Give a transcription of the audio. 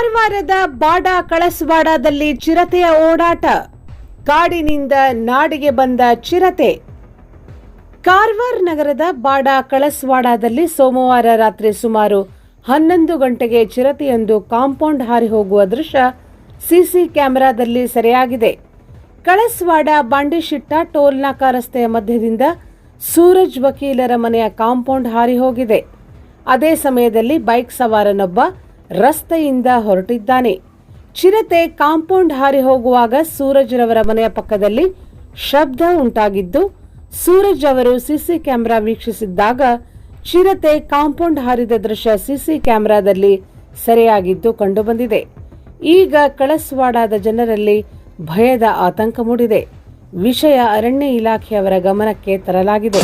ಕಾರವಾರದ ಬಾಡ ಕಳಸವಾಡದಲ್ಲಿ ಚಿರತೆಯ ಓಡಾಟ. ಕಾಡಿನಿಂದ ನಾಡಿಗೆ ಬಂದ ಚಿರತೆ. ಕಾರವಾರ ನಗರದ ಬಾಡ ಕಳಸವಾಡದಲ್ಲಿ ಸೋಮವಾರ ರಾತ್ರಿ ಸುಮಾರು ಹನ್ನೊಂದು ಗಂಟೆಗೆ ಚಿರತೆಯೊಂದು ಕಾಂಪೌಂಡ್ ಹಾರಿ ಹೋಗುವ ದೃಶ್ಯ ಸಿಸಿ ಕ್ಯಾಮೆರಾದಲ್ಲಿ ಸೆರೆಯಾಗಿದೆ. ಕಳಸವಾಡ ಬಾಂಡಿಶಿಟ್ಟ ಟೋಲ್ನಾಕ ರಸ್ತೆಯ ಮಧ್ಯದಿಂದ ಸೂರಜ್ ವಕೀಲರ ಮನೆಯ ಕಾಂಪೌಂಡ್ ಹಾರಿ ಹೋಗಿದೆ. ಅದೇ ಸಮಯದಲ್ಲಿ ಬೈಕ್ ಸವಾರನೊಬ್ಬ ರಸ್ತೆಯಿಂದ ಹೊರಟಿದ್ದಾನೆ. ಚಿರತೆ ಕಾಂಪೌಂಡ್ ಹಾರಿ ಹೋಗುವಾಗ ಸೂರಜ್ ರವರ ಮನೆಯ ಪಕ್ಕದಲ್ಲಿ ಶಬ್ದ ಉಂಟಾಗಿದ್ದು, ಸೂರಜ್ ಅವರು ಸಿಸಿ ಕ್ಯಾಮೆರಾ ವೀಕ್ಷಿಸಿದ್ದಾಗ ಚಿರತೆ ಕಾಂಪೌಂಡ್ ಹಾರಿದ ದೃಶ್ಯ ಸಿಸಿ ಕ್ಯಾಮೆರಾದಲ್ಲಿ ಸೆರೆಯಾಗಿದ್ದು ಕಂಡುಬಂದಿದೆ. ಈಗ ಕಳಸವಾಡದ ಜನರಲ್ಲಿ ಭಯದ ಆತಂಕ ಮೂಡಿದೆ. ವಿಷಯ ಅರಣ್ಯ ಇಲಾಖೆಯವರ ಗಮನಕ್ಕೆ ತರಲಾಗಿದೆ.